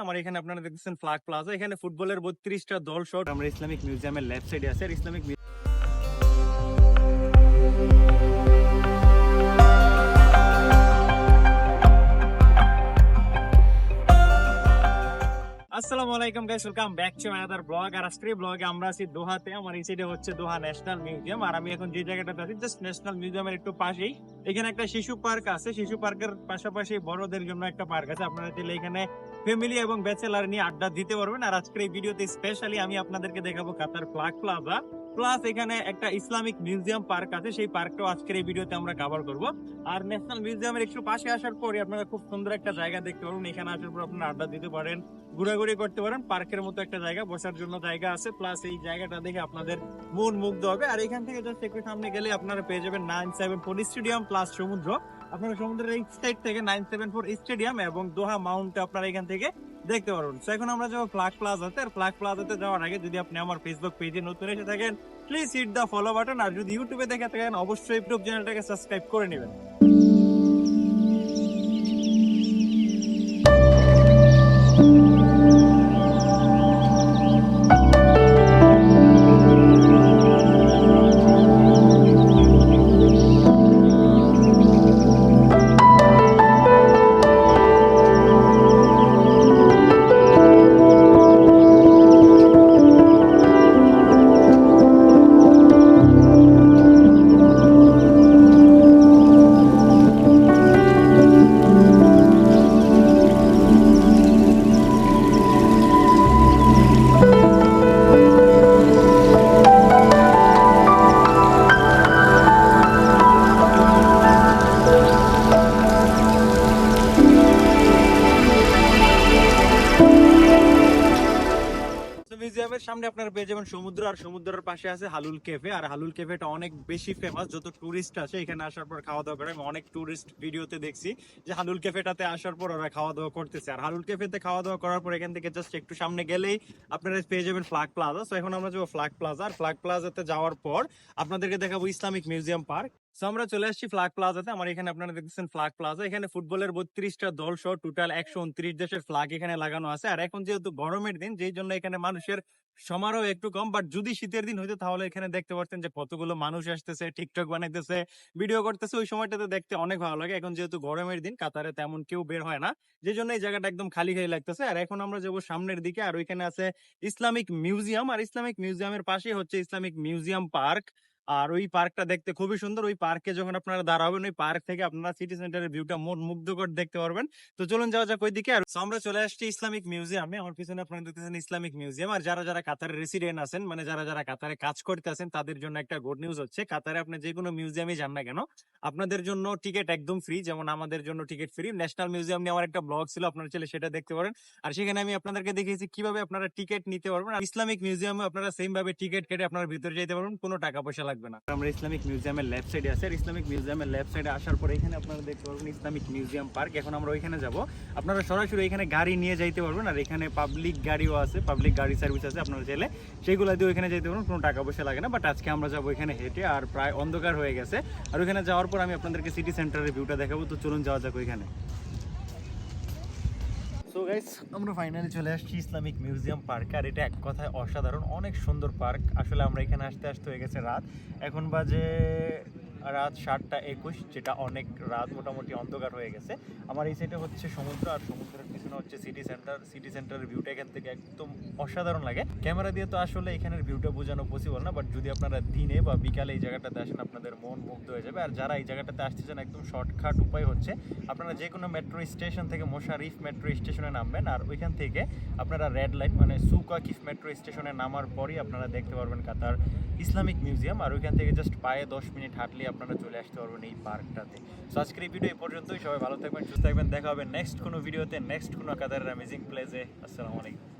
আমার এখানে আপনারা দেখতেছেন ফ্লাগ প্লাজা এখানে ফুটবলের বত্রিশটা দল শট আমরা ইসলামিক মিউজিয়ামের লেফট সাইডে আছে আর ইসলামিক আসসালামু আলাইকুম guys welcome back to another blog আর আজকের ব্লগে আমরা আছি দোহাতে। আমার এই সাইডে হচ্ছে দোহা ন্যাশনাল মিউজিয়াম আর আমি এখন যে জায়গাটাতে আছি জাস্ট ন্যাশনাল মিউজিয়ামের একটু পাশেই। এখানে একটা শিশু পার্ক আছে। শিশু পার্কের পাশাপাশি বড়দের জন্য একটা পার্ক আছে। আপনারা চাইলে এখানে ফ্যামিলি এবং ব্যাচেলার নিয়ে আড্ডা দিতে পারবেন। আর আজকের এই ভিডিওতে স্পেশালি আমি আপনাদেরকে দেখাবো কাতার ফ্লাগ প্লাজা প্লাস এখানে একটা ইসলামিক মিউজিয়াম পার্ক আছে, সেই পার্কটাও আজকের এই ভিডিওতে আমরা কভার করব। আর ন্যাশনাল মিউজিয়ামের একটু পাশে আসার পরে আপনারা খুব সুন্দর একটা জায়গা দেখতে পারবেন। এখানে আসার পর আপনারা আড্ডা দিতে পারেন, ঘোরাঘুরি করতে পারেন পার্কের মতো একটা জায়গা, বসার জন্য জায়গা আছে। প্লাস এই জায়গাটা দেখে আপনাদের মন মুগ্ধ হবে। আর এখান থেকে জাস্ট একটু সামনে গেলে আপনারা পেয়ে যাবেন nine seven four stadium plus সমুদ্র। আপনারা সমুদ্রের এই সাইড থেকে নাইন সেভেন ফোর স্টেডিয়াম এবং দোহা মাউন্ট আপনারা এখান থেকে দেখতে পারবেন। তো এখন আমরা যাব ফ্লাগ প্লাজাতে আর ফ্লাগ প্লাজাতে যাওয়ার আগে যদি আপনি আমার ফেসবুক পেজে নতুন এসে থাকেন please hit the follow button আর যদি ইউটিউবে দেখে থাকেন, অবশ্যই ইউটিউব চ্যানেলটাকে সাবস্ক্রাইব করে নেবেন। মিউজিয়ামের সামনে আপনারা পেয়ে যাবেন সমুদ্র, আর সমুদ্রের পাশে আছে হালুল ক্যাফে। আর হালুল ক্যাফেটা অনেক বেশি ফেমাস যত টুরিস্ট আসে এখানে আসার পর খাওয়া দাওয়া করে। আমি অনেক টুরিস্ট ভিডিওতে দেখছি যে হালুল ক্যাফেটাতে আসার পর ওরা খাওয়া দাওয়া করতেছে। আর হালুল ক্যাফেতে খাওয়া দাওয়া করার পর এখান থেকে জাস্ট একটু সামনে গেলেই আপনারা পেয়ে যাবেন ফ্লাগ প্লাজা তো এখন আমরা যাব ফ্লাগ প্লাজা আর ফ্লাগ প্লাজাতে যাওয়ার পর আপনাদেরকে দেখাবো ইসলামিক মিউজিয়াম পার্ক তো আমরা চলে আসছি ফ্লাগ প্লাজাতে আমার এখানে আপনারা দেখতেছেন ফ্লাগ প্লাজা এখানে ফুটবলের বত্রিশটা দল সহ টোটাল একশো উনত্রিশ দেশের ফ্লাগ এখানে লাগানো আছে। আর এখন যেহেতু গরমের দিন, যেই জন্য এখানে মানুষের সমারোহ একটু কম। বাট যদি শীতের দিন হইতো, তাহলে এখানে দেখতে পারতেন যে কতগুলো মানুষ আসতেছে টিকটক বানাইতেছে ভিডিও করতেছে। ওই সময়টাতে দেখতে অনেক ভালো লাগে। এখন যেহেতু গরমের দিন, কাতারে তেমন কেউ বের হয় না। যে জন্য এই জায়গাটা একদম খালি খালি লাগতেছে। আর এখন আমরা যাব সামনের দিকে। আর ওইখানে আছে ইসলামিক মিউজিয়াম আর ইসলামিক মিউজিয়ামের পাশেই হচ্ছে ইসলামিক মিউজিয়াম পার্ক আর ওই পার্কটা দেখতে খুবই সুন্দর। ওই পার্কে যখন আপনারা দাঁড়াবেন, ওই পার্ক থেকে আপনারা সিটি সেন্টারের ভিউটা মন মুগ্ধকর দেখতে পারবেন। তো চলুন যাওয়া যাক ওই দিকে আর আমরা চলে আসছি ইসলামিক মিউজিয়ামে। আমার পিছনে আপনারা দেখতেছেন ইসলামিক মিউজিয়াম। আর যারা যারা কাতারের রেসিডেন্ট আছেন মানে যারা যারা কাতারে কাজ করতে আছেন, তাদের জন্য একটা গুড নিউজ হচ্ছে। কাতারে আপনি যে কোনো মিউজিয়ামে যান না কেন, আপনাদের জন্য টিকিট একদম ফ্রি যেমন আমাদের জন্য টিকিট ফ্রি ন্যাশনাল মিউজিয়াম নিয়ে আমার একটা ব্লগ ছিল, আপনারা চাইলে সেটা দেখতে পারেন। আর সেখানে আমি আপনাদেরকে দেখিয়েছি কীভাবে আপনারা টিকিট নিতে পারবেন। আর ইসলামিক মিউজিয়ামে আপনারা সেম ভাবে টিকিট কেটে আপনারা ভিতরে যেতে পারবেন। কোনো টাকা পয়সা লাগবে না। আমরা ইসলামিক মিউজিয়ামের লেফট সাইডে আছে, আর ইসলামিক মিউজিয়ামের লেফট সাইডে আসার পরে এখানে আপনারা দেখতে পারবেন ইসলামিক মিউজিয়াম পার্ক। এখন আমরা ওইখানে যাব। আপনারা সরাসরি এখানে গাড়ি নিয়ে যাইতে পারবেন, আর এখানে পাবলিক গাড়িও আছে পাবলিক গাড়ি সার্ভিস আছে, আপনারা চাইলে সেইগুলো দিয়ে ওইখানে যেতে পারবেন, কোনো টাকা পয়সা লাগে না। বাট আজকে আমরা যাব এখানে হেঁটে, আর প্রায় অন্ধকার হয়ে গেছে। আর ওইখানে যাওয়ার পর আমি আপনাদেরকে সিটি সেন্টারের ভিউটা দেখাবো। তো চলুন যাওয়া যাক ওইখানে। গাইস আমরা ফাইনালি চলে আসছি ইসলামিক মিউজিয়াম পার্কে আর এটা এক কথায় অসাধারণ, অনেক সুন্দর পার্ক আসলে আমরা এখানে আসতে আসতে হয়ে গেছে রাত। এখন বাজে রাত সাতটা একুশ, যেটা অনেক রাত, মোটামুটি অন্ধকার হয়ে গেছে। আমার এই সাইডে হচ্ছে সমুদ্র, আর সমুদ্রের পিছনে হচ্ছে সিটি সেন্টার সিটি সেন্টারের ভিউটা এখান থেকে একদম অসাধারণ লাগে। ক্যামেরা দিয়ে তো আসলে এখানের ভিউটা বোঝানো পসিবল না বাট যদি আপনারা দিনে বা বিকালে এই জায়গাটাতে আসেন, আপনাদের মন মুগ্ধ হয়ে যাবে। আর যারা এই জায়গাটাতে আসতে চান, একদম শর্টকাট উপায় হচ্ছে, আপনারা যে কোনো মেট্রো স্টেশন থেকে মোশারিফ মেট্রো স্টেশনে নামবেন, আর ওইখান থেকে আপনারা রেড লাইন মানে সুকাকিফ মেট্রো স্টেশনে নামার পরই আপনারা দেখতে পারবেন কাতার ইসলামিক মিউজিয়াম আর ওইখান থেকে জাস্ট পায়ে দশ মিনিট হাঁটলে আপনারা চলে আসতে পারবেন এই পার্কটাতে। সো আজকের এই ভিডিও এই পর্যন্তই। সবাই ভালো থাকবেন, সুস্থ থাকবেন। দেখা হবে নেক্সট কোনো ভিডিওতে নেক্সট কোনো কাতারের অ্যামেজিং প্লেসে আসসালামু আলাইকুম।